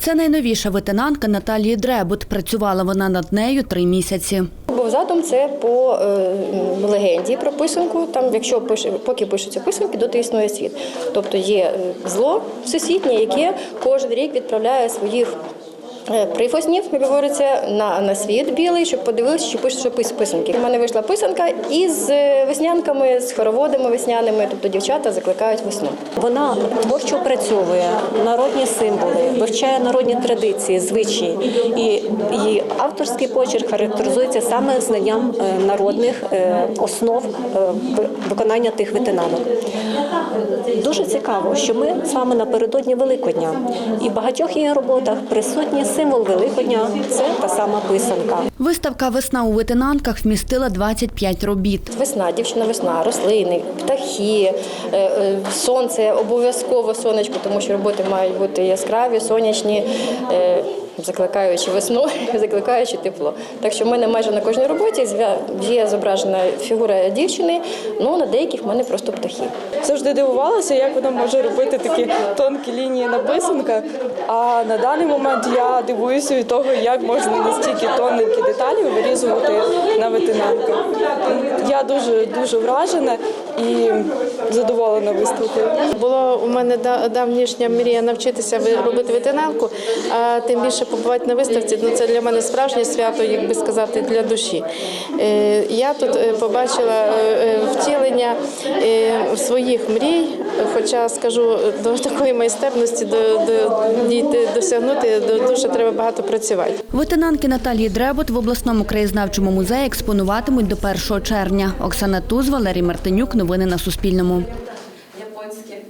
Це найновіша ветенанка Наталії Дребут. Працювала вона над нею три місяці. Був це по е, легенді про писанку. Там, якщо пише, поки пишуться писанки, доти існує світ. Тобто є е, зло всесвітнє, яке кожен рік відправляє своїх. Е, Прифоснів, як говориться, на, на світ білий, щоб подивилися, що пишуть що пис, писанки. У мене вийшла писанка із е, веснянками, з хороводами весняними, тобто дівчата закликають весну. Вона творчо опрацьовує народні символи, вивчає народні традиції, звичаї, і її авторський почерк характеризується саме знанням е, народних основ виконання тих ветенанок. Дуже цікаво, що ми з вами напередодні Великодня, і в багатьох її роботах присутній символ Великодня це та сама писанка. Виставка Весна у ветенанках вмістила 25 робіт. Весна, дівчина весна, рослини, птахи, е, е, сонце, обов'язково сонечко, тому що роботи мають бути яскраві, сонячні, е, закликаючи весну, закликаючи тепло. Так що в мене майже на кожній роботі є зображена фігура дівчини, ну на деяких в мене просто птахи. завжди дивувалася, як вона може робити такі тонкі лінії на писанках. А на даний момент я дивуюся від того, як можна настільки тоненькі деталі вирізувати на ветенанках. Я дуже дуже вражена і задоволена виступила. Була у мене да- давнішня мрія навчитися робити ветенанку, а тим більше побувати на виставці. Ну це для мене справжнє свято, як би сказати, для душі. Е, Я тут е, побачила е, втілення своїх мрій, хоча скажу до такої майстерності до, до дійти досягнути до дуже треба багато працювати. Ветенанки Наталії Дребот в обласному краєзнавчому музеї експонуватимуть до 1 червня. Оксана Туз, Валерій Мартинюк. Новини на Суспільному.